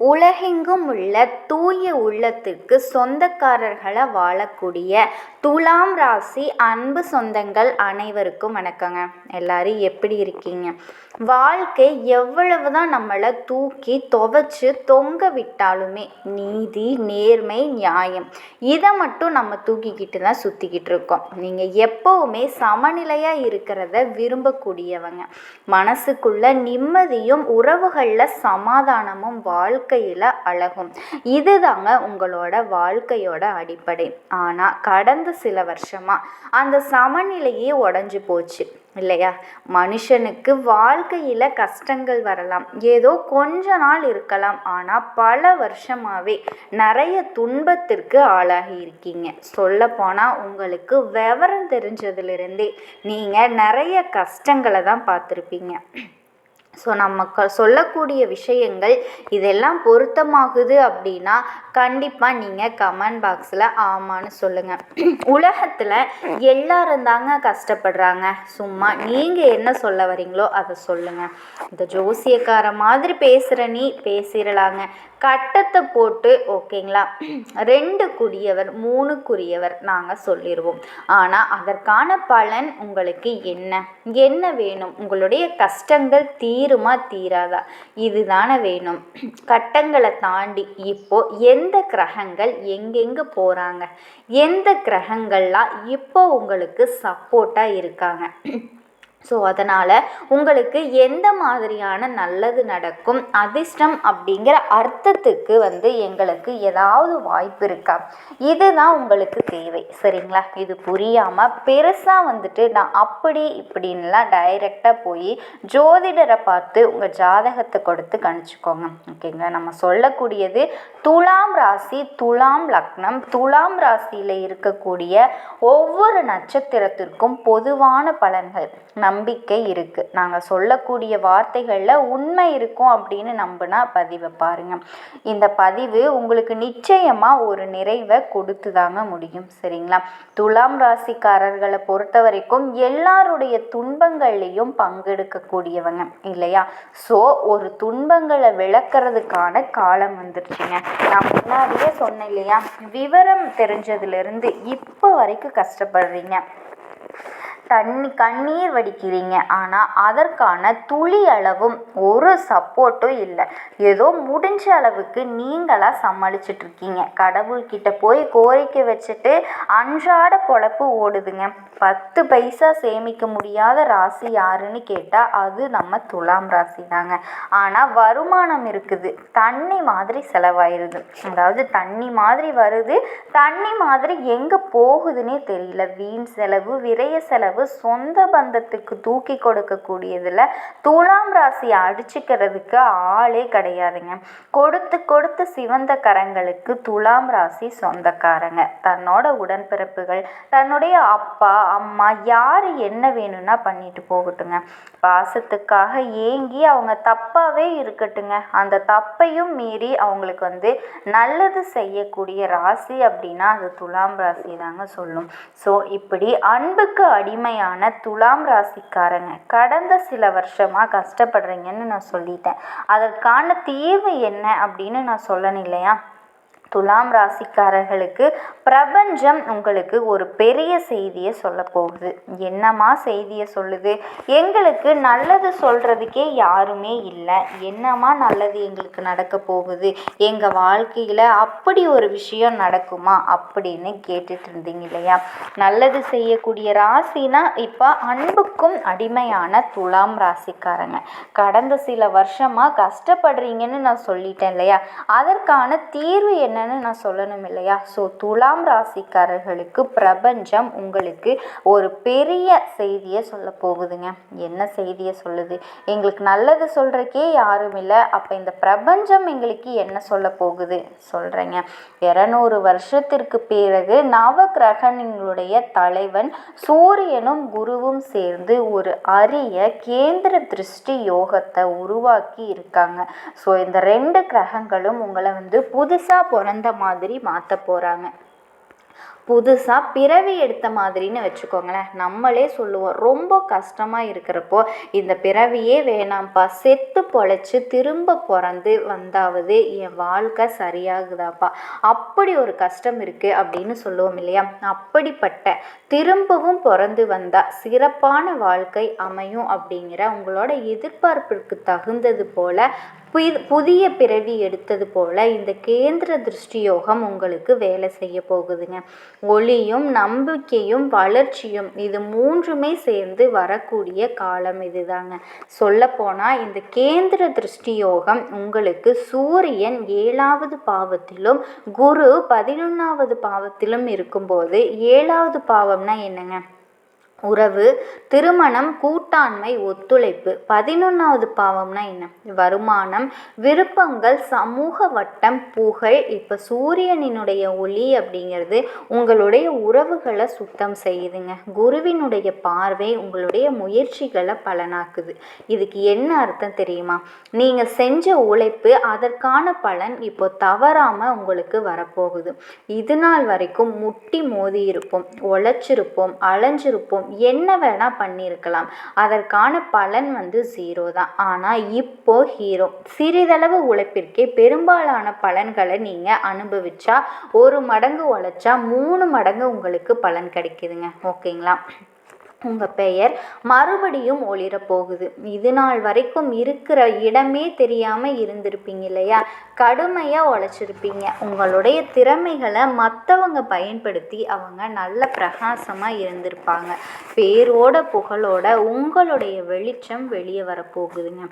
உலகெங்கும் உள்ள தூய உள்ளத்துக்கு சொந்தக்காரர்களா வாழக்கூடிய துலாம் ராசி அன்பு சொந்தங்கள் அனைவருக்கும் வணக்கங்க. எல்லாரும் எப்படி இருக்கீங்க? வாழ்க்கை எவ்வளவு தான் நம்மளை தூக்கி துவச்சி தொங்க விட்டாலுமே நீதி நேர்மை நியாயம். இதை மட்டும் நம்ம தூக்கிக்கிட்டு தான் சுற்றிக்கிட்டு இருக்கோம். நீங்கள் எப்போவுமே சமநிலையாக இருக்கிறத விரும்பக்கூடியவங்க. மனசுக்குள்ள நிம்மதியும் உறவுகளில் சமாதானமும் வாழ்க்கையில் அழகும். இதுதாங்க உங்களோட வாழ்க்கையோட அடிப்படை. ஆனால் கடந்த சில வருஷமாக அந்த சமநிலையே உடஞ்சி போச்சு. இல்லையா? மனுஷனுக்கு வாழ்க்கையில் கஷ்டங்கள் வரலாம். ஏதோ கொஞ்ச நாள் இருக்கலாம். ஆனால் பல வருஷமாகவே நிறைய துன்பத்திற்கு ஆளாகி இருக்கீங்க. சொல்லப்போனால் உங்களுக்கு விவரம் தெரிஞ்சதுலேருந்தே நீங்கள் நிறைய கஷ்டங்களை தான் பார்த்துருப்பீங்க. ஸோ நம்ம க சொல்லக்கூடிய விஷயங்கள் இதெல்லாம் பொருத்தமாகுது அப்படின்னா கண்டிப்பாக நீங்கள் கமெண்ட் பாக்ஸில் ஆமான்னு சொல்லுங்கள் உலகத்தில் எல்லாரும் தாங்க கஷ்டப்படுறாங்க. சும்மா நீங்கள் என்ன சொல்ல வரீங்களோ அதை சொல்லுங்கள் இந்த ஜோசியக்கார மாதிரி பேசுகிற நீ பேசிடலாங்க கட்டத்தை போட்டு ஓகேங்களா? ரெண்டு குடியவர் மூணுக்குரியவர் நாங்கள் சொல்லிடுவோம் ஆனால் அதற்கான பலன் உங்களுக்கு என்ன? என்ன வேணும்? உங்களுடைய கஷ்டங்கள் தீருமா தீராதா? இதுதானே வேணும். கட்டங்களை தாண்டி இப்போ எந்த கிரகங்கள் எங்கெங்க போகிறாங்க எந்த கிரகங்கள்லாம் இப்போ உங்களுக்கு சப்போர்ட்டாக இருக்காங்க? ஸோ அதனால் உங்களுக்கு எந்த மாதிரியான நல்லது நடக்கும் அதிர்ஷ்டம் அப்படிங்கிற அர்த்தத்துக்கு வந்து எங்களுக்கு ஏதாவது வாய்ப்பு இருக்கா? இதுதான் உங்களுக்கு தேவை சரிங்களா? இது புரியாமல் பெருசாக வந்துட்டு நான் அப்படி இப்படின்லாம் டைரெக்டாக போய் ஜோதிடரை பார்த்து உங்கள் ஜாதகத்தை கொடுத்து கணிச்சுக்கோங்க ஓகேங்களா? நம்ம சொல்லக்கூடியது துலாம் ராசி துலாம் லக்னம். துலாம் ராசியில் இருக்கக்கூடிய ஒவ்வொரு நட்சத்திரத்திற்கும் பொதுவான பலன்கள். நம்பிக்கை இருக்குது நாங்கள் சொல்லக்கூடிய வார்த்தைகளில் உண்மை இருக்கும் அப்படின்னு நம்பினா பதிவை பாருங்கள் இந்த பதிவு உங்களுக்கு நிச்சயமாக ஒரு நிறைவை கொடுத்து தாங்க முடியும். சரிங்களா? துலாம் ராசிக்காரர்களை பொறுத்த வரைக்கும் எல்லாருடைய துன்பங்கள்லையும் பங்கெடுக்கக்கூடியவங்க இல்லையா? ஸோ ஒரு துன்பங்களை விளக்குறதுக்கான காலம் வந்துருச்சுங்க. நான் முன்னாடியே சொன்னேன் இல்லையா? விவரம் தெரிஞ்சதுலேருந்து இப்போ வரைக்கும் கஷ்டப்படுறீங்க. தண்ணி கண்ணீர் வடிக்கிறீங்க. ஆனால் அதற்கான துளி அளவும் ஒரு சப்போர்ட்டும் இல்லை. ஏதோ முடிஞ்ச அளவுக்கு நீங்களாக சமாளிச்சிட்ருக்கீங்க. கடவுள்கிட்ட போய் கோரிக்கை வச்சுட்டு அன்றாட பொழப்பு ஓடுதுங்க. பத்து பைசா சேமிக்க முடியாத ராசி யாருன்னு கேட்டால் அது நம்ம துலாம் ராசி தாங்க. ஆனால் வருமானம் இருக்குது. தண்ணி மாதிரி செலவாயிருது. அதாவது தண்ணி மாதிரி வருது. தண்ணி மாதிரி எங்கே போகுதுன்னே தெரியல. வீண் செலவு விரைய செலவு சொந்த பந்தத்துக்கு தூக்கி கொடுக்கக்கூடியதில் துலாம் ராசியை அடிச்சுக்கிறதுக்கு ஆளே கிடையாதுங்க. கொடுத்து கொடுத்து சிவந்த கரங்களுக்கு துலாம் ராசி சொந்தக்காரங்க. தன்னோட உடன்பிறப்புகள் தன்னுடைய அப்பா அம்மா யார் என்ன வேணும்னா பண்ணிட்டு போகட்டுங்க. பாசத்துக்காக ஏங்கி அவங்க தப்பாகவே இருக்கட்டுங்க. அந்த தப்பையும் மீறி அவங்களுக்கு வந்து நல்லது செய்யக்கூடிய ராசி அப்படின்னா அது துலாம் ராசி தாங்க சொல்லும். ஸோ இப்படி அன்புக்கு அடிமை அடிமையான துலாம் ராசிக்காரங்க. கடந்த சில வருஷமாக கஷ்டப்படுறீங்கன்னு நான் சொல்லிட்டேன். அதற்கான தீர்வு என்ன அப்படின்னு நான் சொல்லணும் இல்லையா? துலாம் ராசிக்காரர்களுக்கு பிரபஞ்சம் உங்களுக்கு ஒரு பெரிய செய்தியை சொல்ல போகுது. என்னம்மா செய்தியை சொல்லுது? எங்களுக்கு நல்லது சொல்கிறதுக்கே யாருமே இல்லை. என்னம்மா நல்லது எங்களுக்கு நடக்க போகுது? எங்கள் வாழ்க்கையில் அப்படி ஒரு விஷயம் நடக்குமா? அப்படின்னு கேட்டுட்டு இருந்தீங்க இல்லையா? நல்லது செய்யக்கூடிய ராசினா இப்போ அன்புக்கும் அடிமையான துலாம் ராசிக்காரங்க. கடந்த சில வருஷமாக கஷ்டப்படுறீங்கன்னு நான் சொல்லிட்டேன் இல்லையா? அதற்கான தீர்வு என்ன என்னன்னு நான் சொல்லணும் இல்லையா? ஸோ துலாம் ராசிக்காரர்களுக்கு பிரபஞ்சம் உங்களுக்கு ஒரு பெரிய செய்தியை சொல்ல போகுதுங்க. என்ன செய்தியை சொல்லுது? எங்களுக்கு நல்லது சொல்கிறக்கே யாரும் இல்லை. அப்போ இந்த பிரபஞ்சம் எங்களுக்கு என்ன சொல்ல போகுது? சொல்கிறேங்க இரநூறு வருஷத்திற்கு பிறகு நவ தலைவன் சூரியனும் குருவும் சேர்ந்து ஒரு அரிய கேந்திர திருஷ்டி யோகத்தை உருவாக்கி இருக்காங்க. ஸோ இந்த ரெண்டு கிரகங்களும் உங்களை வந்து புதுசாக பிறந்த மாதிரி மாற்ற போகிறாங்க புதுசாக பிறவி எடுத்த மாதிரின்னு வச்சுக்கோங்களேன். நம்மளே சொல்லுவோம் ரொம்ப கஷ்டமாக இருக்கிறப்போ இந்த பிறவியே வேணாம்ப்பா செத்து பொழைச்சி திரும்ப பிறந்து வந்தாவது என் வாழ்க்கை சரியாகுதாப்பா. அப்படி ஒரு கஷ்டம் இருக்குது அப்படின்னு சொல்லுவோம் இல்லையா? அப்படிப்பட்ட திரும்பவும் பிறந்து வந்தால் சிறப்பான வாழ்க்கை அமையும் அப்படிங்கிற உங்களோட எதிர்பார்ப்பிற்கு தகுந்தது போல புய்- புதிய பிறவி எடுத்தது போல இந்த கேந்திர திருஷ்டி யோகம் உங்களுக்கு வேலை செய்ய போகுதுங்க. ஒளியும் நம்பிக்கையும் வளர்ச்சியும் இது மூன்றுமே சேர்ந்து வரக்கூடிய காலம் இதுதாங்க. சொல்லப்போனால் இந்த கேந்திர திருஷ்டி யோகம் உங்களுக்கு சூரியன் ஏழாவது பாவத்திலும் குரு பதினொன்றாவது பாவத்திலும் இருக்கும்போது ஏழாவது பாவம்னா என்னங்க? உறவு திருமணம் கூட்டாண்மை ஒத்துழைப்பு. பதினொன்றாவது பாவம்னா என்ன? வருமானம் விருப்பங்கள் சமூக வட்டம் புகழ். இப்போ சூரியனினுடைய ஒளி அப்படிங்கிறது உங்களுடைய உறவுகளை சுத்தம் செய்யுதுங்க. குருவினுடைய பார்வை உங்களுடைய முயற்சிகளை பலனாக்குது. இதுக்கு என்ன அர்த்தம் தெரியுமா? நீங்கள் செஞ்ச உழைப்பு அதற்கான பலன் இப்போ தவறாமல் உங்களுக்கு வரப்போகுது. இது நாள் வரைக்கும் முட்டி மோதி இருப்போம். உழைச்சிருப்போம். அலைஞ்சிருப்போம். என்ன வேணால் பண்ணியிருக்கலாம் அதற்கான பலன் வந்து ஜீரோ தான். ஆனால் இப்போ ஹீரோ சிறிதளவு உழைப்பிற்கே பெரும்பாலான பலன்களை நீங்கள் அனுபவிச்சா ஒரு மடங்கு உழைச்சா மூணு மடங்கு உங்களுக்கு பலன் கிடைக்குதுங்க. ஓகேங்களா? உங்கள் பெயர் மறுபடியும் ஒளிரப் போகுது இது நாள் வரைக்கும் இருக்கிற இடமே தெரியாமல் இருந்திருப்பீங்க இல்லையா? கடுமையாக உழைச்சிருப்பீங்க. உங்களுடைய திறமைகளை மற்றவங்க பயன்படுத்தி அவங்க நல்ல பிரகாசமாக இருந்திருப்பாங்க. பேரோட புகழோட உங்களுடைய வெளிச்சம் வெளியே வரப்போகுதுங்க.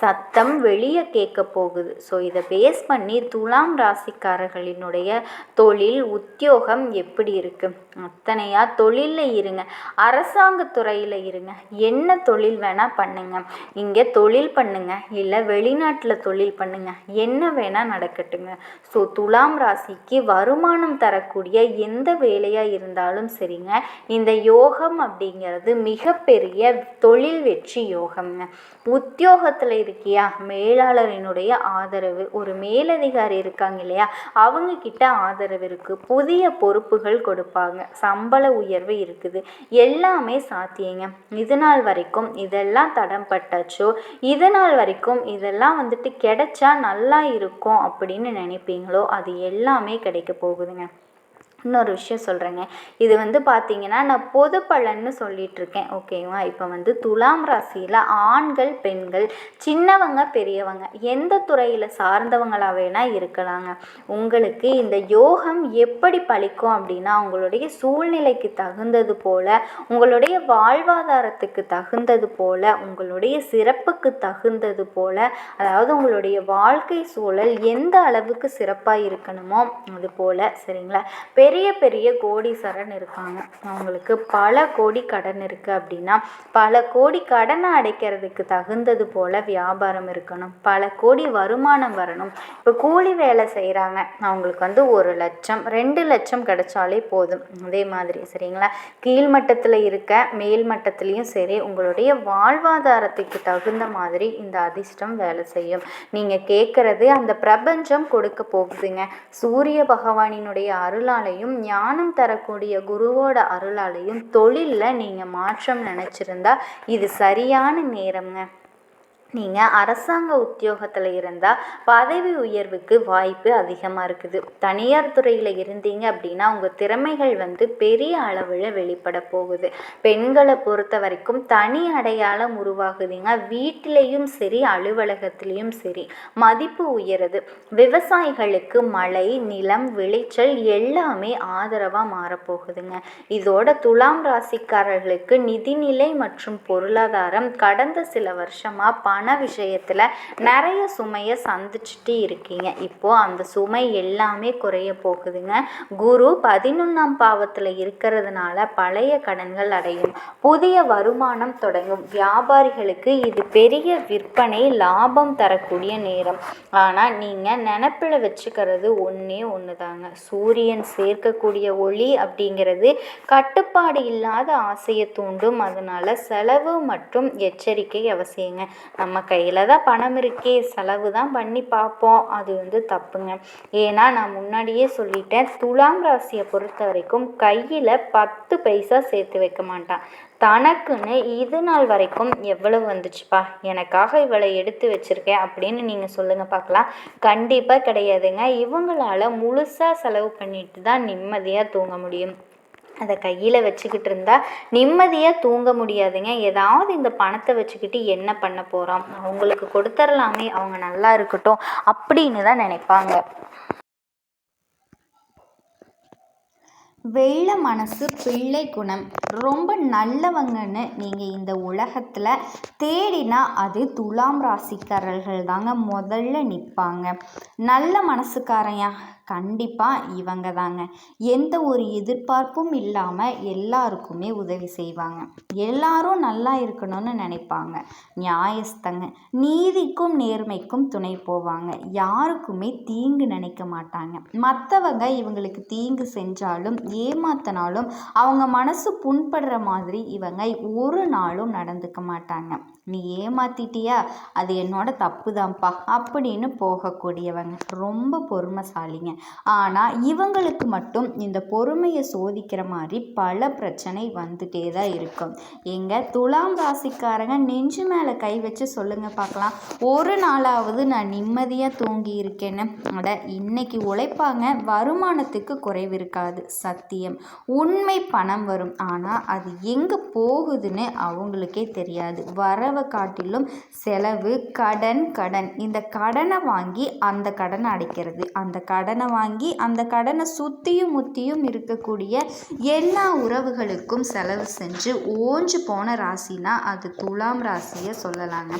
சத்தம் வெளியே கேட்க போகுது. ஸோ இதை பேஸ் பண்ணி துலாம் ராசிக்காரர்களினுடைய தொழில் உத்தியோகம் எப்படி இருக்குது அத்தனையா தொழிலில் இருங்க. அரசாங்க துறையில் இருங்க. என்ன தொழில் வேணால் பண்ணுங்க. இங்கே தொழில் பண்ணுங்க. இல்லை வெளிநாட்டில் தொழில் பண்ணுங்க. என்ன வேணால் நடக்கட்டுங்க. ஸோ துலாம் ராசிக்கு வருமானம் தரக்கூடிய எந்த வேலையாக இருந்தாலும் சரிங்க. இந்த யோகம் அப்படிங்கிறது மிகப்பெரிய தொழில் வெற்றி யோகம்ங்க. உத்தியோகத்தில் இருக்கியா? மேலாளரினுடைய ஆதரவு. ஒரு மேலதிகாரி இருக்காங்க இல்லையா? அவங்க கிட்ட ஆதரவு இருக்குது புதிய பொறுப்புகள் கொடுப்பாங்க. சம்பள உயர்வு இருக்குது. எல்லாமே சாத்தியங்க. இது நாள் வரைக்கும் இதெல்லாம் தடம் பட்டாச்சோ? இது நாள் வரைக்கும் இதெல்லாம் வந்துட்டு கிடைச்சா நல்லா இருக்கும் அப்படின்னு நினைப்பீங்களோ? அது எல்லாமே கிடைக்க போகுதுங்க. இன்னொரு விஷயம் சொல்கிறேங்க இது வந்து பார்த்தீங்கன்னா நான் பொது பலன்னு சொல்லிகிட்ருக்கேன் ஓகேவா? இப்போ வந்து துலாம் ராசியில் ஆண்கள் பெண்கள் சின்னவங்க பெரியவங்க எந்த துறையில் சார்ந்தவங்களாக வேணால் இருக்கலாங்க. உங்களுக்கு இந்த யோகம் எப்படி பழிக்கும் அப்படின்னா உங்களுடைய சூழ்நிலைக்கு தகுந்தது போல் உங்களுடைய வாழ்வாதாரத்துக்கு தகுந்தது போல் உங்களுடைய சிறப்புக்கு தகுந்தது போல் அதாவது உங்களுடைய வாழ்க்கை சூழல் எந்த அளவுக்கு சிறப்பாக இருக்கணுமோ அது போல் சரிங்களா? பெரிய பெரிய கோடீஸ்வரன் இருக்காங்க. அவங்களுக்கு பல கோடி கடன் இருக்குது அப்படின்னா பல கோடி கடனை அடைக்கிறதுக்கு தகுந்தது போல் வியாபாரம் இருக்கணும். பல கோடி வருமானம் வரணும். இப்போ கூலி வேலை செய்கிறாங்க அவங்களுக்கு வந்து ஒரு லட்சம் ரெண்டு லட்சம் கிடைச்சாலே போதும். அதே மாதிரி சரிங்களா? கீழ்மட்டத்தில் இருக்க மேல் மட்டத்துலேயும் சரி உங்களுடைய வாழ்வாதாரத்துக்கு தகுந்த மாதிரி இந்த அதிர்ஷ்டம் வேலை செய்யும். நீங்கள் கேட்குறது அந்த பிரபஞ்சம் கொடுக்க போகுதுங்க. சூரிய பகவானினுடைய அருளாலையும் ஞானம் தரக்கூடிய குருவோட அருளாலையும் தொழிலில் நீங்கள் மாற்றம் நினச்சிருந்தா இது சரியான நேரம்ங்க. நீங்கள் அரசாங்க உத்தியோகத்தில் இருந்தால் பதவி உயர்வுக்கு வாய்ப்பு அதிகமாக இருக்குது. தனியார் துறையில் இருந்தீங்க அப்படின்னா உங்கள் திறமைகள் வந்து பெரிய அளவில் வெளிப்பட போகுது. பெண்களை பொறுத்த வரைக்கும் தனி அடையாளம் உருவாகுதுங்க வீட்டிலையும் சரி அலுவலகத்திலையும் சரி மதிப்பு உயருது. விவசாயிகளுக்கு மழை நிலம் விளைச்சல் எல்லாமே ஆதரவாக மாறப்போகுதுங்க. இதோட துலாம் ராசிக்காரர்களுக்கு நிதிநிலை மற்றும் பொருளாதாரம் கடந்த சில வருஷமாக பண விஷயத்தில் நிறைய சுமையை சந்திச்சுட்டு இருக்கீங்க. இப்போது அந்த சுமை எல்லாமே குறைய போகுதுங்க. குரு பதினொன்றாம் பாவத்தில் இருக்கிறதுனால பழைய கடன்கள் அடையும். புதிய வருமானம் தொடங்கும். வியாபாரிகளுக்கு இது பெரிய விற்பனை லாபம் தரக்கூடிய நேரம். ஆனால் நீங்கள் நினப்பில் வச்சுக்கிறது ஒன்றே ஒன்று தாங்க சூரியன் சேர்க்கக்கூடிய ஒளி அப்படிங்கிறது கட்டுப்பாடு இல்லாத ஆசையை தூண்டும். அதனால செலவு மற்றும் எச்சரிக்கை அவசியங்க. நம்ம நம்ம கையில் தான் பணம் இருக்கே செலவு தான் பண்ணி பார்ப்போம். அது வந்து தப்புங்க. ஏன்னா நான் முன்னாடியே சொல்லிட்டேன் துலாம் ராசியை பொறுத்த வரைக்கும் கையில் பத்து பைசா சேர்த்து வைக்க மாட்டான். தனக்குன்னு இது நாள் வரைக்கும் எவ்வளவு வந்துச்சுப்பா? எனக்காக இவளை எடுத்து வச்சுருக்கேன் அப்படின்னு நீங்கள் சொல்லுங்கள் பார்க்கலாம். கண்டிப்பாக கிடையாதுங்க. இவங்களால் முழுசாக செலவு பண்ணிட்டு தான் நிம்மதியாக தூங்க முடியும். அதை கையில் வச்சுக்கிட்டு இருந்தால் நிம்மதியாக தூங்க முடியாதுங்க. ஏதாவது இந்த பணத்தை வச்சுக்கிட்டு என்ன பண்ண போகிறோம் அவங்களுக்கு கொடுத்துர்லாமே அவங்க நல்லா இருக்கட்டும் அப்படின்னு தான் நினைப்பாங்க. வெள்ளை மனசு பிள்ளை குணம் ரொம்ப நல்லவங்கன்னு நீங்கள் இந்த உலகத்தில் தேடினா அது துலாம் ராசிக்காரர்கள் தாங்க முதல்ல நிற்பாங்க நல்ல மனசுக்காரையா கண்டிப்பாக இவங்க தாங்க எந்த ஒரு எதிர்பார்ப்பும் இல்லாமல் எல்லாருக்குமே உதவி செய்வாங்க. எல்லாரும் நல்லா இருக்கணும்னு நினைப்பாங்க. நியாயஸ்தங்க. நீதிக்கும் நேர்மைக்கும் துணை போவாங்க. யாருக்குமே தீங்கு நினைக்க மாட்டாங்க. மற்றவங்க இவங்களுக்கு தீங்கு செஞ்சாலும் ஏமாத்தினாலும் அவங்க மனசு புண்படுற மாதிரி இவங்க ஒரு நாளும் நடந்துக்க மாட்டாங்க. நீ ஏமாத்திட்டியா? அது என்னோட தப்பு தான்ப்பா அப்படின்னு போகக்கூடியவங்க. ரொம்ப பொறுமைசாலிங்க. ஆனால் இவங்களுக்கு மட்டும் இந்த பொறுமையை சோதிக்கிற மாதிரி பல பிரச்சனை வந்துட்டே தான் இருக்கும். எங்கள் துலாம் ராசிக்காரங்க நெஞ்சு மேலே கை வச்சு சொல்லுங்கள் பார்க்கலாம். ஒரு நாளாவது நான் நிம்மதியாக தூங்கி இருக்கேன்னு. அட இன்னைக்கு உழைப்பாங்க வருமானத்துக்கு குறைவு இருக்காது. சத்தியம். உண்மை பணம் வரும். ஆனால் அது எங்கே போகுதுன்னு அவங்களுக்கே தெரியாது. வரவை காட்டிலும் செலவு கடன் கடன். இந்த கடனை வாங்கி அந்த கடனை அடைக்கிறது அந்த கடனை வாங்கி அந்த கடனை சுற்றியும் முற்றியும் இருக்கக்கூடிய எல்லா உறவுகளுக்கும் செலவு செஞ்சு ஓஞ்சு போன ராசினா அது துலாம் ராசியை சொல்லலாங்க.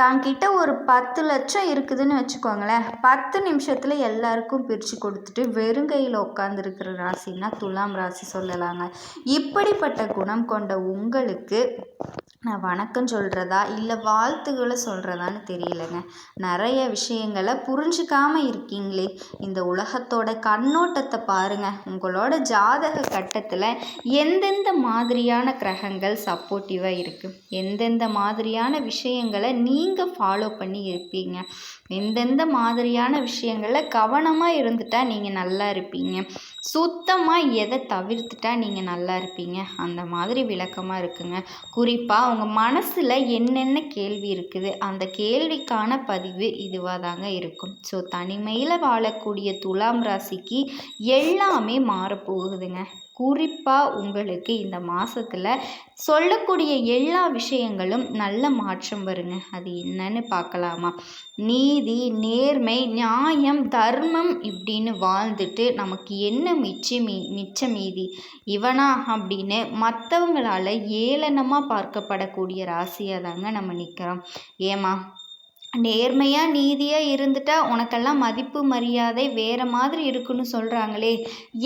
தாங்கிட்ட ஒரு பத்து லட்சம் இருக்குதுன்னு வச்சுக்கோங்களேன். பத்து நிமிஷத்தில் எல்லாருக்கும் பிரித்து கொடுத்துட்டு வெறுங்கையில் உட்காந்துருக்கிற ராசினா துலாம் ராசி சொல்லலாங்க. இப்படிப்பட்ட குணம் கொண்ட உங்களுக்கு நான் வணக்கம் சொல்கிறதா இல்லை வாழ்த்துக்களை சொல்கிறதான்னு தெரியலைங்க. நிறைய விஷயங்களை புரிஞ்சுக்காமல் இருக்கீங்களே. இந்த உலகத்தோட கண்ணோட்டத்தை பாருங்கள் உங்களோட ஜாதக கட்டத்தில் எந்தெந்த மாதிரியான கிரகங்கள் சப்போர்ட்டிவாக இருக்குது எந்தெந்த மாதிரியான விஷயங்களை நீங்கள் ஃபாலோ பண்ணி இருப்பீங்க? எந்தெந்த மாதிரியான விஷயங்களில் கவனமாக இருந்துட்டால் நீங்கள் நல்லா இருப்பீங்க? சுத்தமாக எதை தவிர்த்துட்டா நீங்கள் நல்லா இருப்பீங்க? அந்த மாதிரி விளக்கமாக இருக்குங்க. குறிப்பாக அவங்க மனசில் என்னென்ன கேள்வி இருக்குது அந்த கேள்விக்கான பதிவு இதுவாக தாங்க இருக்கும். ஸோ தனிமையில் வாழக்கூடிய துலாம் ராசிக்கு எல்லாமே மாறப்போகுதுங்க. குறிப்பாக உங்களுக்கு இந்த மாதத்தில் சொல்லக்கூடிய எல்லா விஷயங்களும் நல்ல மாற்றம் வருங்க. அது என்னன்னு பார்க்கலாமா? நீதி நேர்மை நியாயம் தர்மம் இப்படின்னு வாழ்ந்துட்டு நமக்கு என்ன மிச்சம் மீ மிச்ச மீதி? இவனா அப்படின்னு மற்றவங்களால் ஏளனமாக பார்க்கப்படக்கூடிய ராசியாக தாங்க நம்ம நிற்கிறோம் ஏமா நேர்மையாக நீதியாக இருந்துட்டா உனக்கெல்லாம் மதிப்பு மரியாதை வேறு மாதிரி இருக்குன்னு சொல்கிறாங்களே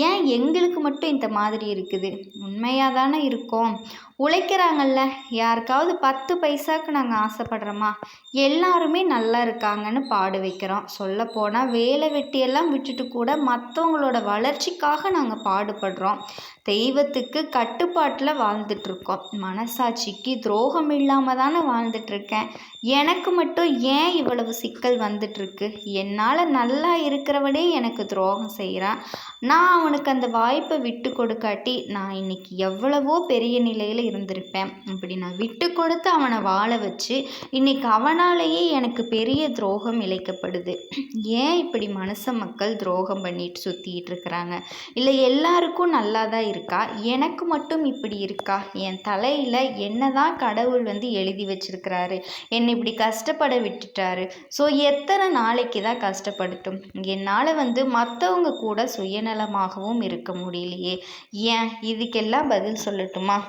ஏன் எங்களுக்கு மட்டும் இந்த மாதிரி இருக்குது? உண்மையாக தானே இருக்கோம். உழைக்கிறாங்கல்ல யாருக்காவது பத்து பைசாவுக்கு நாங்கள் ஆசைப்படுறோமா? எல்லாருமே நல்லா இருக்காங்கன்னு பாடு வைக்கிறோம். சொல்லப்போனால் வேலை வெட்டியெல்லாம் விட்டுட்டு கூட மற்றவங்களோட வளர்ச்சிக்காக நாங்கள் பாடுபடுறோம். தெய்வத்துக்கு கட்டுப்பாட்டில் வாழ்ந்துட்டுருக்கோம். மனசாட்சிக்கு துரோகம் இல்லாமல் தானே வாழ்ந்துட்டுருக்கேன். எனக்கு மட்டும் ஏன் இவ்வளவு சிக்கல் வந்துட்டுருக்கு? என்னால் நல்லா இருக்கிறவனே எனக்கு துரோகம் செய்கிறான் நான் அவனுக்கு அந்த வாய்ப்பை விட்டு கொடுக்காட்டி நான் இன்னைக்கு எவ்வளவோ பெரிய நிலையில் இருந்திருப்பேன். இப்படி நான் விட்டு கொடுத்து அவனை வாழ வச்சு இன்னைக்கு அவனாலேயே எனக்கு பெரிய துரோகம் இழைக்கப்படுது. ஏன் இப்படி மனுஷ மக்கள் துரோகம் பண்ணிட்டு சுற்றிட்டு இருக்கிறாங்க? இல்லை எல்லாருக்கும் நல்லா தான் இருக்கா? எனக்கு மட்டும் இப்படி இருக்கா? என் தலையில் என்ன தான் கடவுள் வந்து எழுதி வச்சிருக்கிறாரு? என்னை இப்படி கஷ்டப்பட விட்டுட்டாரு? ஸோ எத்தனை நாளைக்கு தான் கஷ்டப்படட்டும் என்னால் வந்து மற்றவங்க கூட சுயநலமாகவும் இருக்க முடியலையே. ஏன்? இதுக்கெல்லாம் பதில் சொல்லட்டுமா?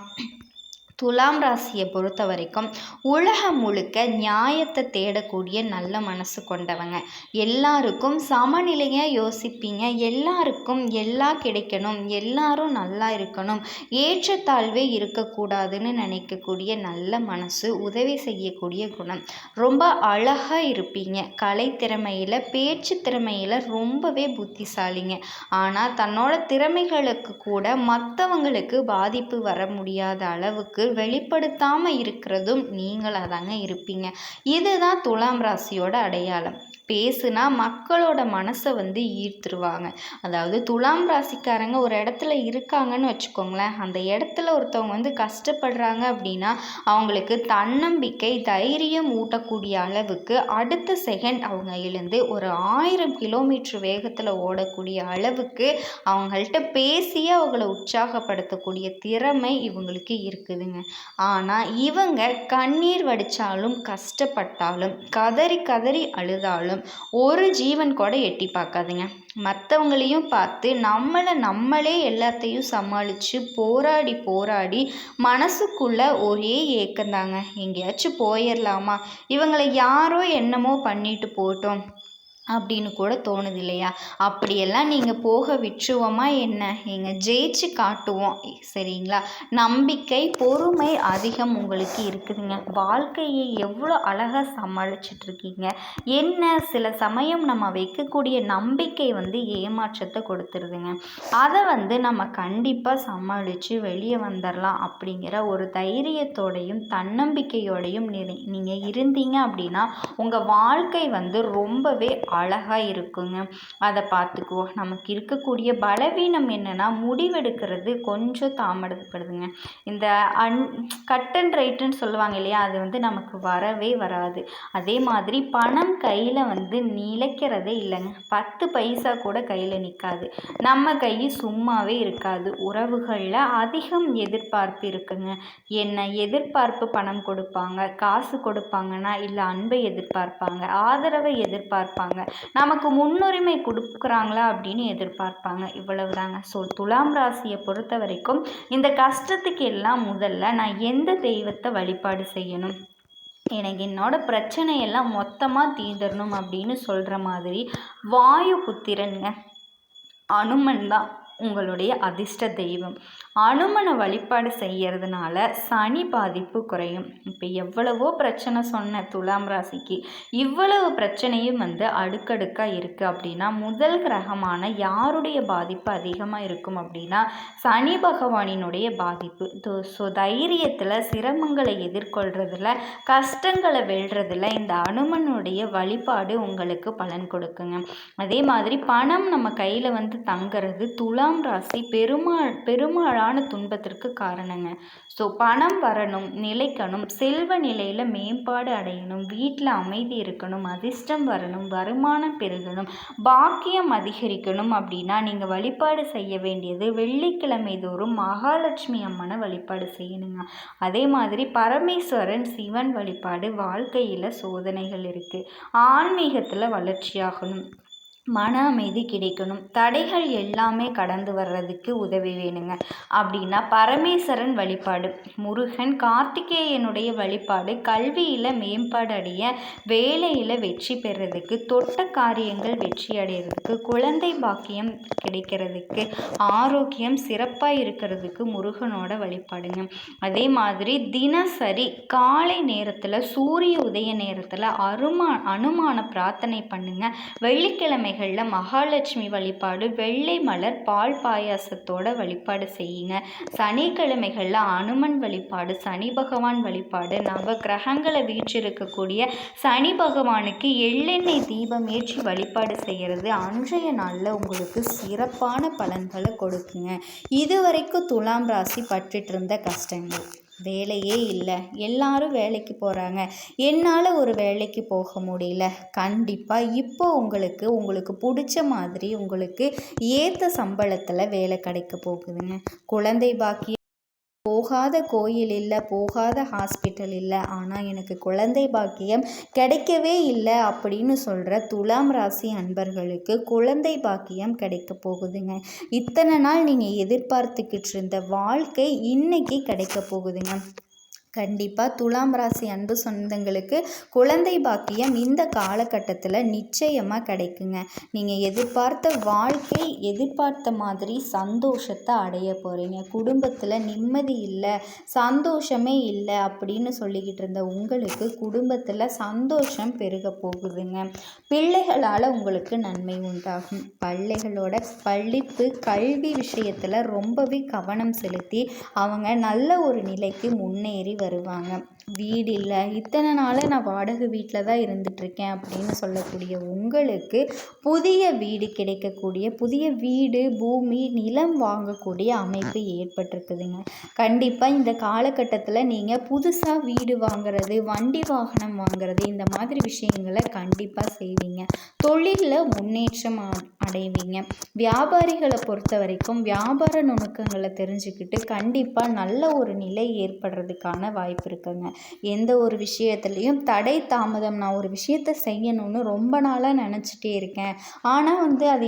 துலாம் ராசியை பொறுத்த வரைக்கும் உலகம் முழுக்க நியாயத்தை தேடக்கூடிய நல்ல மனசு கொண்டவங்க. எல்லாருக்கும் சமநிலையாக யோசிப்பீங்க. எல்லாருக்கும் எல்லாம் கிடைக்கணும். எல்லாரும் நல்லா இருக்கணும். ஏற்றத்தாழ்வே இருக்கக்கூடாதுன்னு நினைக்கக்கூடிய நல்ல மனசு உதவி செய்யக்கூடிய குணம். ரொம்ப அழகாக இருப்பீங்க. கலை திறமையில் பேச்சு திறமையில் ரொம்பவே புத்திசாலிங்க. ஆனால் தன்னோட திறமைகளுக்கு கூட மற்றவங்களுக்கு பாதிப்பு வர முடியாத அளவுக்கு வெளிப்படுத்தாமல் இருக்கிறதும் நீங்களாக தாங்க இருப்பீங்க. இதுதான் துலாம் ராசியோட அடையாளம். பேசுனா மக்களோட மனசை வந்து ஈர்த்துருவாங்க. அதாவது துலாம் ராசிக்காரங்க ஒரு இடத்துல இருக்காங்கன்னு வச்சுக்கோங்களேன். அந்த இடத்துல ஒருத்தவங்க வந்து கஷ்டப்படுறாங்க அப்படின்னா அவங்களுக்கு தன்னம்பிக்கை தைரியம் ஊட்டக்கூடிய அளவுக்கு அடுத்த செகண்ட் அவங்க எழுந்து ஒரு ஆயிரம் கிலோமீட்டர் வேகத்தில் ஓடக்கூடிய அளவுக்கு அவங்கள்ட்ட பேசி அவங்கள உற்சாகப்படுத்தக்கூடிய திறமை இவங்களுக்கு இருக்குதுங்க. ஆனால் இவங்க கண்ணீர் வடித்தாலும் கஷ்டப்பட்டாலும் கதறி கதறி அழுதாலும் ஒரு ஜீவன் கூட எட்டி பார்க்காதுங்க. மற்றவங்களையும் பார்த்து நம்மளை நம்மளே எல்லாத்தையும் சமாளித்து போராடி போராடி மனசுக்குள்ள ஒரே ஏக்கந்தாங்க. எங்கேயாச்சும் போயிடலாமா இவங்களை யாரோ என்னமோ பண்ணிட்டு போட்டோம். அப்படின்னு கூட தோணுது இல்லையா அப்படியெல்லாம் நீங்கள் போக விட்டுருவோமா என்ன? நீங்கள் ஜெயிச்சு காட்டுவோம். சரிங்களா? நம்பிக்கை பொறுமை அதிகம் உங்களுக்கு இருக்குதுங்க. வாழ்க்கையை எவ்வளோ அழகாக சமாளிச்சிட்ருக்கீங்க. என்ன சில சமயம் நம்ம வைக்கக்கூடிய நம்பிக்கை வந்து ஏமாற்றத்தை கொடுத்துருதுங்க. அதை வந்து நம்ம கண்டிப்பாக சமாளித்து வெளியே வந்துடலாம் அப்படிங்கிற ஒரு தைரியத்தோடையும் தன்னம்பிக்கையோடையும் நீங்கள் இருந்தீங்க அப்படின்னா உங்கள் வாழ்க்கை வந்து ரொம்பவே அழகாக இருக்குங்க. அதை பார்த்துக்குவோம் நமக்கு இருக்கக்கூடிய பலவீனம் என்னென்னா முடிவெடுக்கிறது கொஞ்சம் தாமதப்படுதுங்க. இந்த அன் கட் அண்ட் ரைட்டுன்னு சொல்லுவாங்க இல்லையா அது வந்து நமக்கு வரவே வராது. அதே மாதிரி பணம் கையில் வந்து நிலைக்கிறதே இல்லைங்க. பத்து பைசா கூட கையில் நிற்காது நம்ம கை சும்மாவே இருக்காது. உறவுகளில் அதிகம் எதிர்பார்ப்பு இருக்குங்க. என்ன எதிர்பார்ப்பு பணம் கொடுப்பாங்க காசு கொடுப்பாங்கன்னா இல்லை அன்பை எதிர்பார்ப்பாங்க ஆதரவை எதிர்பார்ப்பாங்க. நமக்கு முன்னுரிமை கொடுக்குறாங்களா அப்படின்னு எதிர்பார்ப்பாங்க. இவ்வளவு தாங்க ஸோ துலாம் ராசியை பொறுத்த வரைக்கும் இந்த கஷ்டத்துக்கு எல்லாம் முதல்ல நான் எந்த தெய்வத்தை வழிபாடு செய்யணும்? எனக்கு என்னோட பிரச்சனையெல்லாம் மொத்தமாக தீர்ந்துடணும் அப்படின்னு சொல்கிற மாதிரி வாயு புத்திரனுங்க. அனுமன் தான் உங்களுடைய அதிர்ஷ்ட தெய்வம். அனுமனை வழிபாடு செய்கிறதுனால சனி பாதிப்பு குறையும். இப்போ எவ்வளவோ பிரச்சனை சொன்ன துலாம் ராசிக்கு இவ்வளவு பிரச்சனையும் வந்து அடுக்கடுக்காக இருக்குது அப்படின்னா முதல் கிரகமான யாருடைய பாதிப்பு அதிகமாக இருக்கும் அப்படின்னா சனி பகவானினுடைய பாதிப்பு. ஸோ தைரியத்தில் சிரமங்களை எதிர்கொள்கிறதுல கஷ்டங்களை வெல்றதில் இந்த அனுமனுடைய வழிபாடு உங்களுக்கு பலன் கொடுக்குங்க. அதே மாதிரி பணம் நம்ம கையில் வந்து தங்கிறது துலாம் ராசி பெருமாள் பெருமாளாக உண்டான துன்பத்திற்கு காரணங்க. ஸோ பணம் வரணும் நிலைக்கணும் செல்வ நிலையில் மேம்பாடு அடையணும் வீட்டில் அமைதி இருக்கணும் அதிர்ஷ்டம் வரணும் வருமானம் பெருகணும் பாக்கியம் அதிகரிக்கணும் அப்படின்னா நீங்கள் வழிபாடு செய்ய வேண்டியது வெள்ளிக்கிழமை தோறும் மகாலட்சுமி அம்மனை வழிபாடு செய்யணுங்க. அதே மாதிரி பரமேஸ்வரன் சிவன் வழிபாடு வாழ்க்கையில் சோதனைகள் இருக்குது ஆன்மீகத்தில் வளர்ச்சியாகணும். மன அமைதி கிடைக்கணும். தடைகள் எல்லாமே கடந்து வர்றதுக்கு உதவி வேணுங்க. அப்படின்னா பரமேஸ்வரன் வழிபாடு. முருகன் கார்த்திகேயனுடைய வழிபாடு கல்வியில் மேம்பாடு அடைய வேலையில் வெற்றி பெறதுக்கு தொட்ட காரியங்கள் வெற்றி அடைகிறதுக்கு குழந்தை பாக்கியம் கிடைக்கிறதுக்கு ஆரோக்கியம் சிறப்பாக இருக்கிறதுக்கு முருகனோட வழிபாடுங்க. அதே மாதிரி தினசரி காலை நேரத்தில் சூரிய உதய நேரத்தில் அருமா அனுமான பிரார்த்தனை பண்ணுங்க. வெள்ளிக்கிழமை கிழமைகளில் மகாலட்சுமி வழிபாடு வெள்ளை மலர் பால் பாயாசத்தோட வழிபாடு செய்யுங்க. சனிக்கிழமைகளில் அனுமன் வழிபாடு சனி பகவான் வழிபாடு நவ கிரகங்களை வீற்றிருக்கக்கூடிய சனி பகவானுக்கு எள்ளெண்ணெய் தீபம் ஏற்றி வழிபாடு செய்கிறது அன்றைய நாளில் உங்களுக்கு சிறப்பான பலன்களை கொடுக்குங்க. இதுவரைக்கும் துலாம் ராசி பற்றிட்டு இருந்த கஷ்டங்கள். வேலையே இல்லை. எல்லாரும் வேலைக்கு போகிறாங்க என்னால் ஒரு வேலைக்கு போக முடியல. கண்டிப்பாக இப்போ உங்களுக்கு உங்களுக்கு பிடிச்ச மாதிரி உங்களுக்கு ஏற்ற சம்பளத்தில் வேலை கிடைக்க போகுதுங்க. குழந்தை பாக்கியம் போகாத கோயில் இல்லை போகாத ஹாஸ்பிட்டல் இல்லை ஆனால் எனக்கு குழந்தை பாக்கியம் கிடைக்கவே இல்லை அப்படின்னு சொல்கிற துலாம் ராசி அன்பர்களுக்கு குழந்தை பாக்கியம் கிடைக்க போகுதுங்க. இத்தனை நாள் நீங்கள் எதிர்பார்த்துக்கிட்டு இருந்த வாழ்க்கை இன்னைக்கு கிடைக்க போகுதுங்க. கண்டிப்பாக துலாம் ராசி அன்பு சொந்தங்களுக்கு குழந்தை பாக்கியம் இந்த காலகட்டத்தில் நிச்சயமாக கிடைக்குங்க. நீங்கள் எதிர்பார்த்த வாழ்க்கை எதிர்பார்த்த மாதிரி சந்தோஷத்தை அடைய போகிறீங்க குடும்பத்தில் நிம்மதி இல்லை சந்தோஷமே இல்லை அப்படின்னு சொல்லிக்கிட்டு இருந்த உங்களுக்கு குடும்பத்தில் சந்தோஷம் பெருக போகுதுங்க. பிள்ளைகளால் உங்களுக்கு நன்மை உண்டாகும். பிள்ளைகளோட பள்ளிப்பு கல்வி விஷயத்தில் ரொம்பவே கவனம் செலுத்தி அவங்க நல்ல ஒரு நிலைக்கு முன்னேறி வருவாங்க. வீடு இல்லை. இத்தனை நாளாக நான் வாடகை வீட்டில் தான் இருந்துகிட்ருக்கேன் அப்படின்னு சொல்லக்கூடிய உங்களுக்கு புதிய வீடு கிடைக்கக்கூடிய புதிய வீடு பூமி நிலம் வாங்கக்கூடிய அமைப்பு ஏற்பட்டிருக்குதுங்க. கண்டிப்பாக இந்த காலகட்டத்தில் நீங்கள் புதுசாக வீடு வாங்கிறது வண்டி வாகனம் வாங்குறது இந்த மாதிரி விஷயங்களை கண்டிப்பாக செய்வீங்க. தொழிலில் முன்னேற்றம் அடைவீங்க. வியாபாரிகளை பொறுத்த வரைக்கும் வியாபார நுணுக்கங்களை தெரிஞ்சுக்கிட்டு கண்டிப்பாக நல்ல ஒரு நிலை ஏற்படுறதுக்கான வாய்ப்பு இருக்குங்க எந்த ஒரு விஷயத்துலேயும் தடை தாமதம் நான் ஒரு விஷயத்த செய்யணும்னு ரொம்ப நாளாக நினச்சிட்டே இருக்கேன். ஆனால் வந்து அது